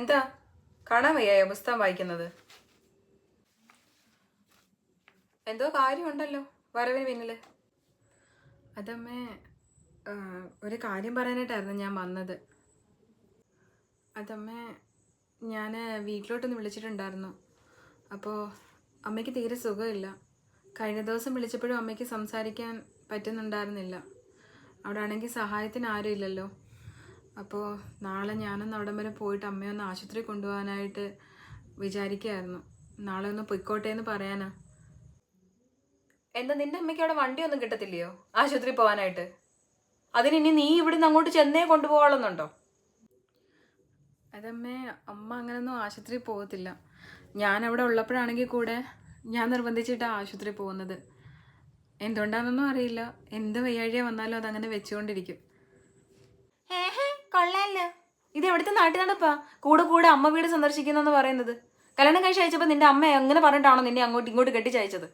എന്താ? കാണാൻ വയ്യായോ പുസ്തകം വായിക്കുന്നത്? എന്തോ കാര്യമുണ്ടല്ലോ വരവിന് പിന്നിൽ അതമ്മേ ഒരു കാര്യം പറയാനായിട്ടായിരുന്നു ഞാൻ വന്നത്. അതമ്മേ ഞാൻ വീട്ടിലോട്ടൊന്ന് വിളിച്ചിട്ടുണ്ടായിരുന്നു. അപ്പോൾ അമ്മയ്ക്ക് തീരെ സുഖമില്ല. കഴിഞ്ഞ ദിവസം വിളിച്ചപ്പോഴും അമ്മയ്ക്ക് സംസാരിക്കാൻ പറ്റുന്നുണ്ടായിരുന്നില്ല. അവിടെ ആണെങ്കിൽ സഹായത്തിന് ആരും ഇല്ലല്ലോ അപ്പോൾ നാളെ ഞാനൊന്ന് അവിടം വരെ പോയിട്ട് അമ്മയെ ഒന്ന് ആശുപത്രി കൊണ്ടുപോകാനായിട്ട് വിചാരിക്കുകയായിരുന്നു നാളെ ഒന്ന് പൊയ്ക്കോട്ടെ എന്ന് പറയാനാ. എന്താ നിന്റെ അമ്മയ്ക്ക് അവിടെ വണ്ടിയൊന്നും കിട്ടത്തില്ലയോ? ആശുപത്രി പോകാനായിട്ട്? അതിന് ഇനി നീ ഇവിടുന്ന് അങ്ങോട്ട് ചെന്നേ കൊണ്ടുപോകാളെന്നുണ്ടോ? അതമ്മേ അമ്മ അങ്ങനൊന്നും ആശുപത്രി പോകത്തില്ല. ഞാൻ അവിടെ ഉള്ളപ്പോഴാണെങ്കിൽ കൂടെ ഞാൻ നിർബന്ധിച്ചിട്ടാണ് ആശുപത്രി പോകുന്നത്. എന്തുകൊണ്ടാണെന്നൊന്നും അറിയില്ല. എന്ത് വയ്യാഴിയ വന്നാലും അതങ്ങനെ വെച്ചുകൊണ്ടിരിക്കും. എവിടുത്തെ നാട്ടിൽ നടപ്പാ? കൂടെ കൂടെ അമ്മ വീട് സന്ദർശിക്കുന്നെന്ന് പറയുന്നത്. കല്യാണം കഴിച്ച് അയച്ചപ്പോൾ നിന്റെ അമ്മ എങ്ങനെ പറഞ്ഞിട്ടാണോ നിന്നെ അങ്ങോട്ട് ഇങ്ങോട്ട് കെട്ടിച്ചയച്ചത്?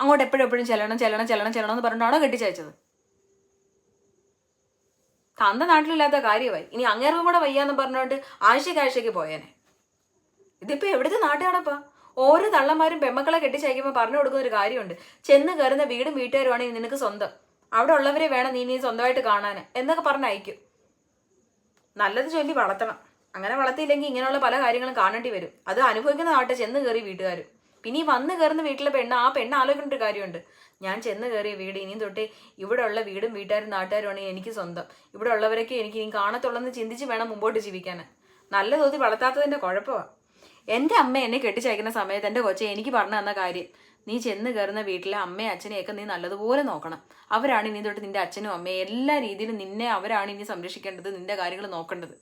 അങ്ങോട്ട് എപ്പോഴും എപ്പോഴും ചെല്ലണം ചെല്ലണം ചെല്ലണം ചെല്ലണം എന്ന് പറഞ്ഞിട്ടാണോ കെട്ടിച്ചയച്ചത്? തന്ത നാട്ടിലില്ലാത്ത കാര്യമായി. ഇനി അങ്ങേർക്കും കൂടെ വയ്യാന്ന് പറഞ്ഞുകൊണ്ട് ആഴ്ചയ്ക്ക് ആഴ്ചയ്ക്ക് പോയേനെ. ഇതിപ്പോ എവിടുത്തെ നാട്ടാണപ്പാ? ഓരോ തള്ളന്മാരും പെമ്മക്കളെ കെട്ടിച്ചയക്കുമ്പോൾ പറഞ്ഞു കൊടുക്കുന്ന ഒരു കാര്യമുണ്ട്. ചെന്ന് കയറുന്ന വീടും വീട്ടുകാരുമാണ് നിനക്ക് സ്വന്തം. അവിടെ ഉള്ളവരെ വേണം നീ നീ സ്വന്തമായിട്ട് കാണാൻ എന്നൊക്കെ പറഞ്ഞ് അയക്കും. നല്ലത് ചൊല്ലി വളർത്തണം. അങ്ങനെ വളർത്തിയില്ലെങ്കിൽ ഇങ്ങനെയുള്ള പല കാര്യങ്ങളും കാണേണ്ടി വരും. അത് അനുഭവിക്കുന്ന നാട്ടെ ചെന്ന് കയറി വീട്ടുകാർ പിന്നെ ഈ വന്ന് കയറുന്ന വീട്ടിലെ പെണ്ണ് ആ പെണ്ണ് ആലോചിക്കേണ്ട ഒരു കാര്യമുണ്ട്. ഞാൻ ചെന്ന് കയറിയ വീട് ഇനിയും തൊട്ടേ ഇവിടെ ഉള്ള വീടും വീട്ടുകാരും നാട്ടുകാരുമാണ് എനിക്ക് സ്വന്തം. ഇവിടെ ഉള്ളവരൊക്കെ എനിക്ക് ഇനി കാണത്തുള്ളെന്ന് ചിന്തിച്ച് വേണം മുമ്പോട്ട് ജീവിക്കാൻ. നല്ല തോതി വളർത്താത്തതിന്റെ കുഴപ്പമാണ് എന്റെ അമ്മ എന്നെ കെട്ടിച്ചയക്കുന്ന സമയത്ത് എന്റെ കൊച്ചെ എനിക്ക് പറഞ്ഞു തന്ന കാര്യം നീ ചെന്ന് കയറുന്ന വീട്ടിലെ അമ്മയും അച്ഛനെയൊക്കെ നീ നല്ലതുപോലെ നോക്കണം. അവരാണ് ഇനി തൊട്ട് നിന്റെ അച്ഛനും അമ്മയും. എല്ലാ രീതിയിലും നിന്നെ അവരാണ് ഇനി സംരക്ഷിക്കേണ്ടത് നിന്റെ കാര്യങ്ങൾ നോക്കേണ്ടത്.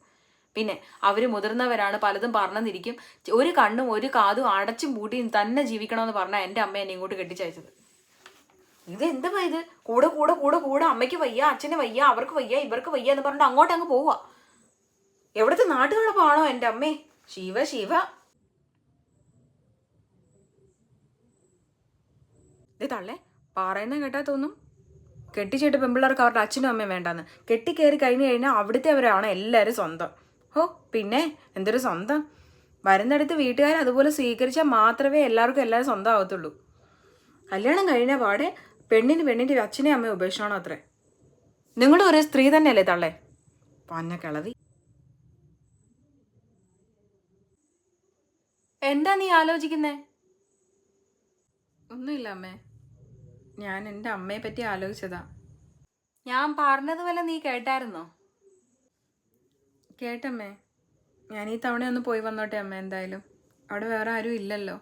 പിന്നെ അവർ മുതിർന്നവരാണ് പലതും പറഞ്ഞെന്നിരിക്കും. ഒരു കണ്ണും ഒരു കാതും അടച്ചും പൂട്ടിയും തന്നെ ജീവിക്കണമെന്ന് പറഞ്ഞാൽ എന്റെ അമ്മ എന്നെ ഇങ്ങോട്ട് കെട്ടിച്ചയച്ചത്. ഇത് എന്തുവാ ഇത്? കൂടെ കൂടെ കൂടെ കൂടെ അമ്മയ്ക്ക് വയ്യ അച്ഛന് വയ്യ അവർക്ക് വയ്യ ഇവർക്ക് വയ്യ എന്ന് പറഞ്ഞിട്ട് അങ്ങോട്ട് അങ്ങ് പോവാ. എവിടുത്തെ നാട്ടുകളപ്പാണോ എന്റെ അമ്മേ? ശിവ ശിവ. ഇത് തള്ളേ. പറയുന്ന കേട്ടാൽ തോന്നും. കെട്ടിച്ചിട്ട് പെമ്പിള്ളേർക്ക് അവരുടെ അച്ഛനും അമ്മയും വേണ്ടാന്ന്. കെട്ടിക്കയറി കഴിഞ്ഞു കഴിഞ്ഞാൽ അവിടുത്തെ അവരാണ് എല്ലാവരും സ്വന്തം. ഹോ പിന്നെ എന്തൊരു സ്വന്തം? വരുന്നിടത്ത് വീട്ടുകാർ അതുപോലെ സ്വീകരിച്ചാൽ മാത്രമേ എല്ലാവർക്കും എല്ലാവരും സ്വന്തം ആവത്തുള്ളൂ കല്യാണം കഴിഞ്ഞ പാടെ പെണ്ണിന് പെണ്ണിന്റെ അച്ഛനെയും അമ്മയും ഉപേക്ഷണോ അത്രേ? നിങ്ങളും ഒരു സ്ത്രീ തന്നെയല്ലേ തള്ളേ? പന്ന കിളവി. എന്താ നീ ആലോചിക്കുന്നേ? ഒന്നുമില്ല അമ്മേ. ഞാൻ എന്റെ അമ്മയെ പറ്റി ആലോചിച്ചതാ. ഞാൻ പറഞ്ഞതുപോലെ നീ കേട്ടായിരുന്നോ? കേട്ടമ്മേ. ഞാൻ ഈ തവണ ഒന്ന് പോയി വന്നോട്ടെ അമ്മ എന്തായാലും. അവിടെ വേറെ ആരും ഇല്ലല്ലോ.